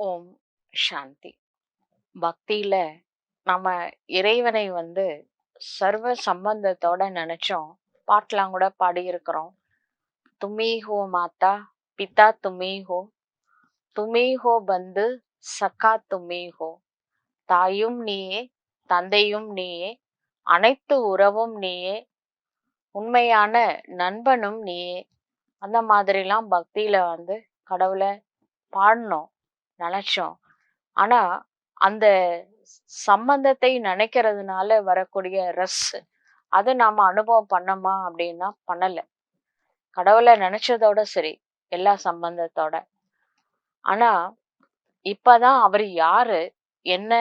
ஓம் சாந்தி. பக்தியில நம்ம இறைவனை வந்து சர்வ சம்பந்தத்தோட நினைச்சோம். பாட்டெலாம் கூட பாடியிருக்கிறோம். துமி ஹோ மாதா பிதா துமி ஹோ. துமி ஹோ பந்து சக்கா துமி ஹோ. தாயும் நீயே தந்தையும் நீயே அனைத்து உறவும் நீயே உண்மையான நண்பனும் நீயே. அந்த மாதிரிலாம் பக்தியில வந்து கடவுளை பாடினோம். நினைச்சோம். ஆனா அந்த சம்பந்தத்தை நினைக்கிறதுனால வரக்கூடிய ரஸ் அதை நாம அனுபவம் பண்ணோமா அப்படின்னா பண்ணல. கடவுளை நினைச்சதோட சரி எல்லா சம்பந்தத்தோட. ஆனா இப்பதான் அவர் யாரு என்ன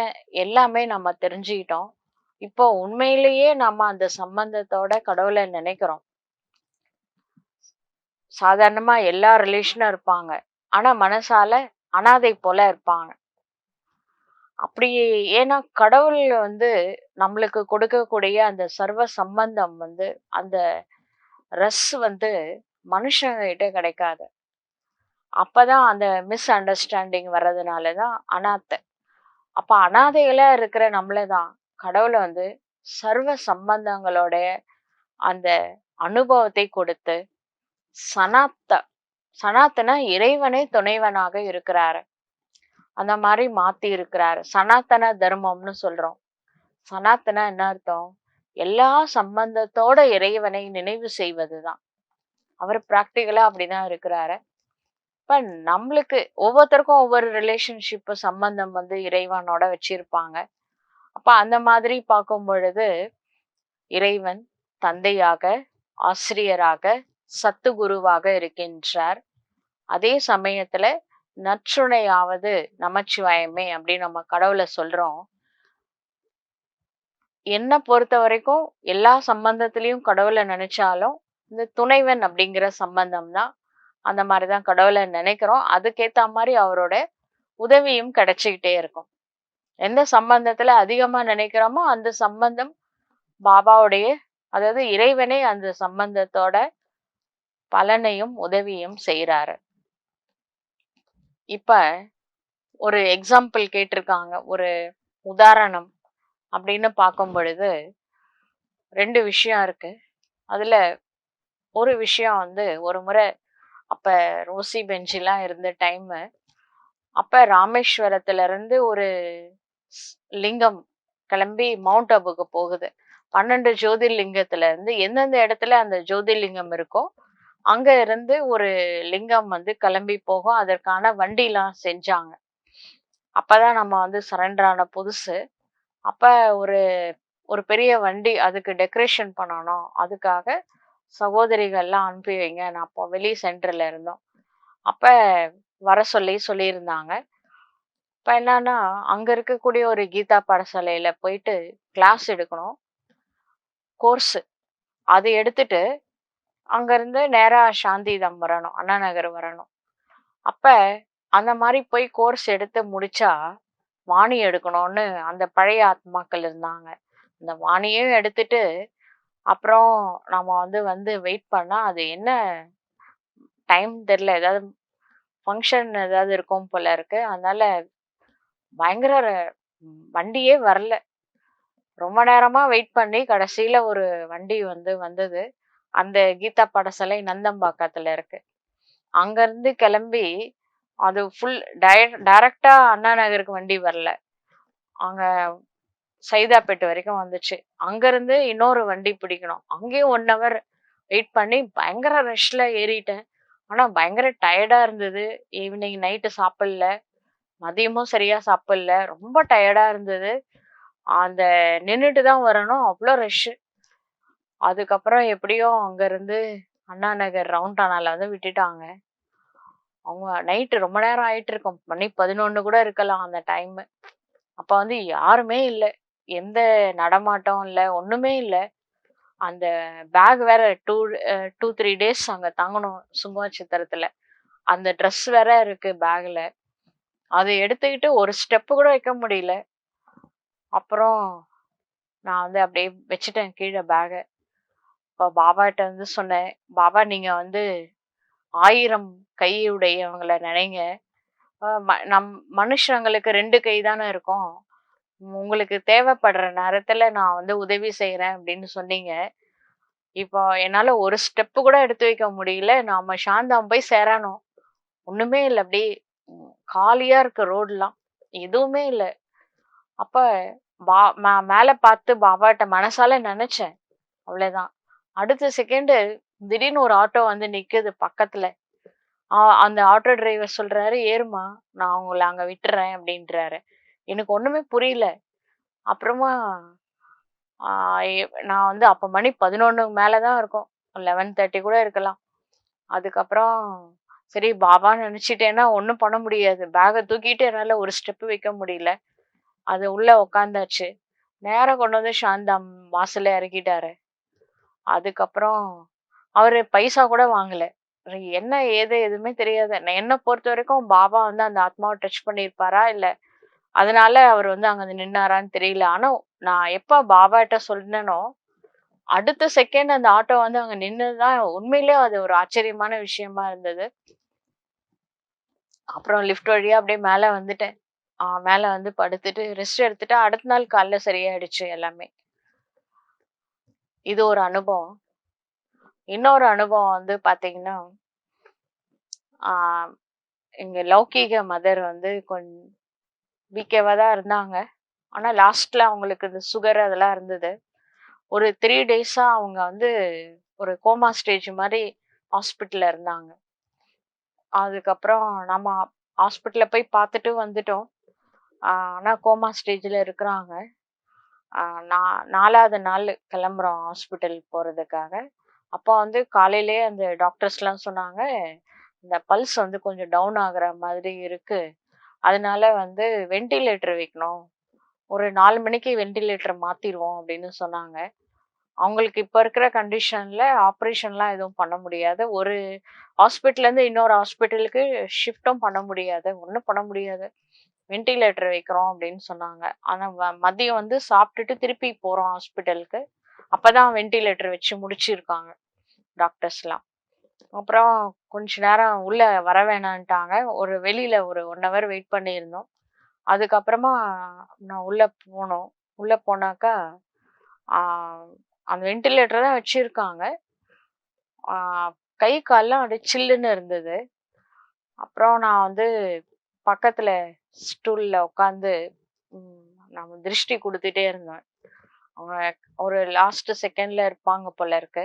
எல்லாமே நம்ம தெரிஞ்சுக்கிட்டோம். இப்போ உண்மையிலேயே நம்ம அந்த சம்பந்தத்தோட கடவுளை நினைக்கிறோம். சாதாரணமா எல்லா ரிலேஷனும் இருப்பாங்க. ஆனா மனசால அனாதை போல இருப்பாங்க. அப்படி ஏன்னா கடவுள் வந்து நம்மளுக்கு கொடுக்கக்கூடிய அந்த சர்வ சம்பந்தம் வந்து அந்த ரஸ் வந்து மனுஷங்க கிட்ட கிடைக்காது. அப்பதான் அந்த மிஸ் அண்டர்ஸ்டாண்டிங் வர்றதுனாலதான் அனாத்தை அப்ப அனாதைகளா இருக்கிற நம்மள தான் கடவுளை வந்து சர்வ சம்பந்தங்களோட அந்த அனுபவத்தை கொடுத்து சனாத்த சனாத்தன இறைவனே துணைவனாக இருக்கிறாரு. அந்த மாதிரி மாத்தி இருக்கிறாரு. சனாத்தன தர்மம்னு சொல்றோம். சனாத்தன என்ன அர்த்தம்? எல்லா சம்பந்தத்தோட இறைவனை நினைவு செய்வதுதான். அவர் பிராக்டிக்கலா அப்படிதான் இருக்கிறாரு. இப்ப நம்மளுக்கு ஒவ்வொருத்தருக்கும் ஒவ்வொரு ரிலேஷன்ஷிப் சம்பந்தம் வந்து இறைவனோட வச்சிருப்பாங்க. அப்ப அந்த மாதிரி பார்க்கும் பொழுது இறைவன் தந்தையாக ஆசிரியராக சத்துகுருவாக இருக்கின்றார். அதே சமயத்துல நற்றுணையாவது நமச்சிவாயமே அப்படின்னு நம்ம கடவுளை சொல்றோம். என்ன பொறுத்த வரைக்கும் எல்லா சம்பந்தத்திலையும் கடவுளை நினைச்சாலும் இந்த துணைவன் அப்படிங்கிற சம்பந்தம் தான் அந்த மாதிரிதான் கடவுளை நினைக்கிறோம். அதுக்கேத்த மாதிரி அவரோட உதவியும் கிடைச்சிக்கிட்டே இருக்கும். எந்த சம்பந்தத்துல அதிகமா நினைக்கிறோமோ அந்த சம்பந்தம் பாபாவுடைய அதாவது இறைவனே அந்த சம்பந்தத்தோட பலனையும் உதவியும் செய்கிறாரு இப்ப ஒரு எக்ஸாம்பிள் கேட்டிருக்காங்க. ஒரு உதாரணம் அப்படின்னு பார்க்கும் பொழுது ரெண்டு விஷயம் இருக்கு. அதுல ஒரு விஷயம் வந்து ஒரு முறை அப்ப ரோசி பெஞ்சிலாம் இருந்த டைம் அப்ப ராமேஸ்வரத்துல இருந்து ஒரு லிங்கம் கிளம்பி மவுண்ட் அபுக்கு போகுது. பன்னெண்டு ஜோதிர்லிங்கத்துல இருந்து எந்தெந்த இடத்துல அந்த ஜோதிர்லிங்கம் இருக்கோ அங்க இருந்து ஒரு லிங்கம் வந்து கிளம்பி போகும். அதற்கான வண்டிலாம் செஞ்சாங்க. அப்பதான் நம்ம வந்து சரண்டர் ஆன புதுசு. அப்ப ஒரு ஒரு பெரிய வண்டி அதுக்கு டெக்கரேஷன் பண்ணணும். அதுக்காக சகோதரிகள்லாம் அனுப்பி வைங்க. நான் அப்போ வெளி சென்டர்ல இருந்தோம். அப்ப வர சொல்லி சொல்லியிருந்தாங்க. இப்ப என்னன்னா அங்க இருக்கக்கூடிய ஒரு கீதா பாடசாலையில போயிட்டு கிளாஸ் எடுக்கணும். கோர்ஸ் அது எடுத்துட்டு அங்கேருந்து நேராக சாந்திதம் வரணும் அண்ணா நகர் வரணும். அப்போ அந்த மாதிரி போய் கோர்ஸ் எடுத்து முடிச்சா வாணி எடுக்கணும்னு அந்த பழைய ஆத்மாக்கள் இருந்தாங்க. அந்த வாணியும் எடுத்துட்டு அப்புறம் நம்ம வந்து வந்து வெயிட் பண்ணால் அது என்ன டைம் தெரில ஏதாவது ஃபங்க்ஷன் ஏதாவது இருக்கும் போல இருக்கு. அதனால பயங்கர வண்டியே வரல. ரொம்ப நேரமாக வெயிட் பண்ணி கடைசியில் ஒரு வண்டி வந்து வந்தது. அந்த கீதா பாடசாலை நந்தம்பாக்கத்துல இருக்கு. அங்கேருந்து கிளம்பி அது ஃபுல் டய டைரக்டா அண்ணா நகருக்கு வண்டி வரல. அங்க சைதாப்பேட்டு வரைக்கும் வந்துச்சு. அங்கேருந்து இன்னொரு வண்டி பிடிக்கணும். அங்கேயும் ஒன் ஹவர் வெயிட் பண்ணி பயங்கர ரஷ்ல ஏறிட்டேன். ஆனா பயங்கர டயர்டா இருந்தது. ஈவினிங் நைட்டு சாப்பிடல. மதியமும் சரியா சாப்பிடல. ரொம்ப டயர்டா இருந்தது. அந்த நின்றுட்டு தான் வரணும். அவ்வளோ ரஷ்ஷு அதுக்கப்புறம் எப்படியோ அங்கேருந்து அண்ணா நகர் ரவுண்டானால வந்து விட்டுட்டாங்க. அவங்க நைட்டு ரொம்ப நேரம் ஆயிட்டு இருக்கும். மணி பதினொன்று கூட இருக்கலாம் அந்த டைமு அப்போ வந்து யாருமே இல்லை. எந்த நடமாட்டம் இல்லை. ஒன்றுமே இல்லை. அந்த பேக் வேற டூ டூ த்ரீ டேஸ் அங்கே தங்கணும் சித்திரத்தில். அந்த ட்ரெஸ் வேற இருக்கு பேக்கில் அதை எடுத்துக்கிட்டு ஒரு ஸ்டெப்பு கூட வைக்க முடியல. அப்புறம் நான் வந்து அப்படியே வச்சுட்டேன் கீழே பேகை இப்போ பாபாட்ட வந்து சொன்னேன் பாபா நீங்க வந்து ஆயிரம் கையுடையவங்களை நினைங்க ம நம் மனுஷங்களுக்கு ரெண்டு கை தானே இருக்கும். உங்களுக்கு தேவைப்படுற நேரத்துல நான் வந்து உதவி செய்கிறேன் அப்படின்னு சொன்னீங்க. இப்போ என்னால ஒரு ஸ்டெப்பு கூட எடுத்து வைக்க முடியல. நாம சாந்தாம் போய் சேரணும். ஒண்ணுமே இல்லை அப்படியே காலியாக காலியா இருக்கு ரோடுலாம். எதுவுமே இல்லை அப்ப பா நான் மேல பார்த்து பாபாட்ட மனசால நெனச்சேன். அவ்வளதான். அடுத்த செகண்டு திடீர்னு ஒரு ஆட்டோ வந்து நிக்குது பக்கத்துல. அந்த ஆட்டோ டிரைவர் சொல்றாரு, "ஏறுமா, நான் உங்களை அங்க விட்டுறேன் அப்படின்றாரு. எனக்கு ஒண்ணுமே புரியல. அப்புறமா நான் வந்து அப்ப மணி பதினொன்றுக்கு மேலே தான் இருக்கும். 11:30 கூட இருக்கலாம். அதுக்கப்புறம் சரி பாபான்னு நினச்சிட்டேன்னா ஒன்றும் பண்ண முடியாது. பேகை தூக்கிட்டு என்னால் ஒரு ஸ்டெப்பு வைக்க முடியல. அது உள்ள உட்காந்தாச்சு. நேரம் கொண்டு வந்து சாந்தாம் வாசல்ல இறக்கிட்டாரு. அதுக்கப்புறம் அவரு பைசா கூட வாங்கல. என்ன ஏது எதுவுமே தெரியாது. என்ன பொறுத்தவரைக்கும் பாபா வந்து அந்த ஆத்மாவ டச் பண்ணியிருப்பாரா? இல்ல அதனால அவர் வந்து அங்க நின்னாரான்னு தெரியல. ஆனா நான் எப்ப பாபாட்ட சொன்னேனோ, அடுத்த செகண்ட் அந்த ஆட்டோ வந்து அங்க நின்னது தான் உண்மையிலேயே அது ஒரு ஆச்சரியமான விஷயமா இருந்தது. அப்புறம் லிஃப்ட் வழியா அப்படியே மேல வந்துட்டேன். ஆ மேல வந்து படுத்துட்டு ரெஸ்ட் எடுத்துட்டு அடுத்த நாள் காலைல சரியாயிடுச்சு எல்லாமே. இது ஒரு அனுபவம். இன்னொரு அனுபவம் வந்து பார்த்தீங்கன்னா, எங்கள் லௌகீக மதர் வந்து கொஞ்சம் வீக்கேவாக தான் இருந்தாங்க. ஆனால் லாஸ்ட்ல அவங்களுக்கு இந்த சுகர் அதெல்லாம் இருந்தது. ஒரு த்ரீ டேஸாக அவங்க வந்து ஒரு கோமா ஸ்டேஜ் மாதிரி ஹாஸ்பிட்டலில் இருந்தாங்க. அதுக்கப்புறம் நம்ம ஹாஸ்பிட்டலில் போய் பார்த்துட்டு வந்துட்டோம். ஆனால் கோமா ஸ்டேஜில் இருக்கிறாங்க நான் நாலாவது நாள் கிளம்புறோம் ஹாஸ்பிட்டல் போகிறதுக்காக அப்போ வந்து காலையிலேயே அந்த டாக்டர்ஸ்லாம் சொன்னாங்க, "இந்த பல்ஸ் வந்து கொஞ்சம் டவுன் ஆகுற மாதிரி இருக்குது அதனால வந்து வென்டிலேட்டர் வைக்கணும். ஒரு நாலு மணிக்கு வென்டிலேட்டர் மாற்றிடுவோம் அப்படின்னு சொன்னாங்க. அவங்களுக்கு இப்போ இருக்கிற கண்டிஷனில் ஆப்ரேஷன்லாம் எதுவும் பண்ண முடியாது. ஒரு ஹாஸ்பிட்டல்லேருந்து இன்னொரு ஹாஸ்பிட்டலுக்கு ஷிஃப்ட்டும் பண்ண முடியாது. ஒன்றும் பண்ண முடியாது. வென்டிலேட்டர் வைக்கிறோம் அப்படின்னு சொன்னாங்க. ஆனால் வ மதியம் வந்து சாப்பிட்டுட்டு திருப்பி போகிறோம் ஹாஸ்பிட்டலுக்கு. அப்பதான் வென்டிலேட்டர் வச்சு முடிச்சிருக்காங்க டாக்டர்ஸ்லாம். அப்புறம் கொஞ்ச நேரம் உள்ள வர வேணான்ட்டாங்க. ஒரு வெளியில ஒரு ஒன் ஹவர் வெயிட் பண்ணியிருந்தோம். அதுக்கப்புறமா நான் உள்ள போனோம். உள்ள போனாக்கா, அந்த வென்டிலேட்டர் தான் வச்சிருக்காங்க. கை கால்லாம் அப்படியே சில்லுன்னு இருந்தது. அப்புறம் நான் வந்து பக்கத்துல ஸ்டூல்ல உட்காந்து நம்ம திருஷ்டி கொடுத்துட்டே இருந்தேன். அவங்க ஒரு லாஸ்ட் செகண்ட்ல இருப்பாங்க போல இருக்கு.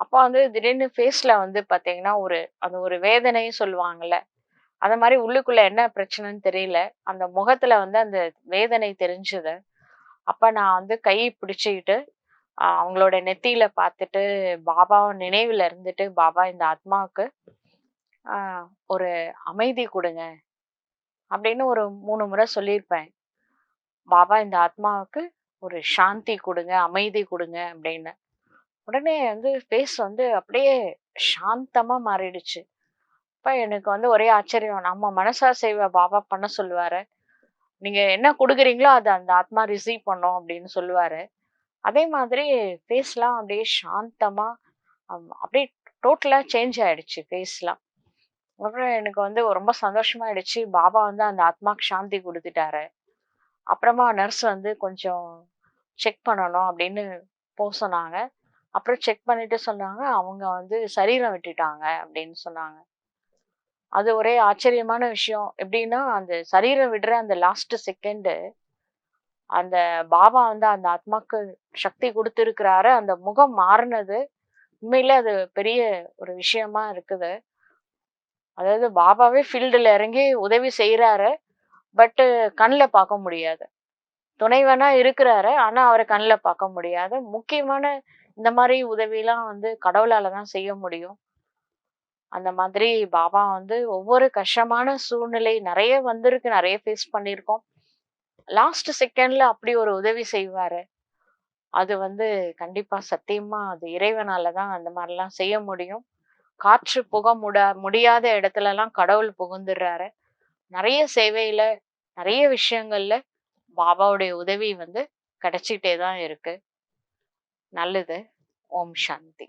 அப்போ வந்து திடீர்னு ஃபேஸ்ல வந்து பார்த்தீங்கன்னா, ஒரு அது ஒரு வேதனையும் சொல்லுவாங்கல்ல. அந்த மாதிரி உள்ளுக்குள்ள என்ன பிரச்சனைன்னு தெரியல. அந்த முகத்துல வந்து அந்த வேதனை தெரிஞ்சது. அப்ப நான் வந்து கை பிடிச்சிக்கிட்டு அவங்களோட நெத்தியில பார்த்துட்டு, பாபாவ நினைவுல இருந்துட்டு, "பாபா இந்த ஆத்மாவுக்கு ஒரு அமைதி கொடுங்க அப்படின்னு ஒரு மூணு முறை சொல்லியிருப்பேன். "பாபா இந்த ஆத்மாவுக்கு ஒரு சாந்தி கொடுங்க அமைதி கொடுங்க அப்படின்னு. உடனே வந்து ஃபேஸ் வந்து அப்படியே சாந்தமா மாறிடுச்சு. அப்போ எனக்கு வந்து ஒரே ஆச்சரியம். நம்ம மனசாட்சிய பாபா பண்ண சொல்லுவாரு. நீங்க என்ன கொடுக்குறீங்களோ அதை அந்த ஆத்மா ரிசீவ் பண்ணும் அப்படின்னு சொல்லுவாரு. அதே மாதிரி ஃபேஸ்லாம் அப்படியே சாந்தமா அம் அப்படியே டோட்டலா சேஞ்ச் ஆயிடுச்சு ஃபேஸ்லாம். அப்புறம் எனக்கு வந்து ரொம்ப சந்தோஷமாயிடுச்சு. பாபா வந்து அந்த ஆத்மாக்கு சாந்தி கொடுத்துட்டாரு அப்புறமா நர்ஸ் வந்து கொஞ்சம் செக் பண்ணணும் அப்படின்னு போக சொன்னாங்க. அப்புறம் செக் பண்ணிட்டு சொன்னாங்க, அவங்க வந்து சரீரம் விட்டுட்டாங்க அப்படின்னு சொன்னாங்க. அது ஒரே ஆச்சரியமான விஷயம். எப்படின்னா, அந்த சரீரம் விடுற அந்த லாஸ்ட் செகண்டு, அந்த பாபா வந்து அந்த ஆத்மாக்கு சக்தி கொடுத்துருக்கிறாரு அந்த முகம் மாறினது உண்மையிலே அது பெரிய ஒரு விஷயமா இருக்குது. அதாவது பாபாவே ஃபீல்டில் இறங்கி உதவி செய்கிறாரு பட்டு கண்ணில் பார்க்க முடியாது. துணைவனா இருக்கிறாரு. ஆனால் அவரை கண்ணில் பார்க்க முடியாது. முக்கியமான இந்த மாதிரி உதவியெலாம் வந்து கடவுளால் தான் செய்ய முடியும். அந்த மாதிரி பாபா வந்து ஒவ்வொரு கஷ்டமான சூழ்நிலை நிறைய வந்திருக்கு. நிறைய ஃபேஸ் பண்ணியிருக்கோம். லாஸ்ட் செகண்ட்ல அப்படி ஒரு உதவி செய்வாரு. அது வந்து கண்டிப்பா சத்தியமா அது இறைவனால தான் அந்த மாதிரிலாம் செய்ய முடியும். காற்று புக முடா முடியாத இடத்துலலாம் கடவுள் புகுந்துடுறாரு. நிறைய சேவையில, நிறைய விஷயங்கள்ல பாபாவுடைய உதவி வந்து கிடைச்சிட்டே தான் இருக்கு. நல்லது. ஓம் சாந்தி.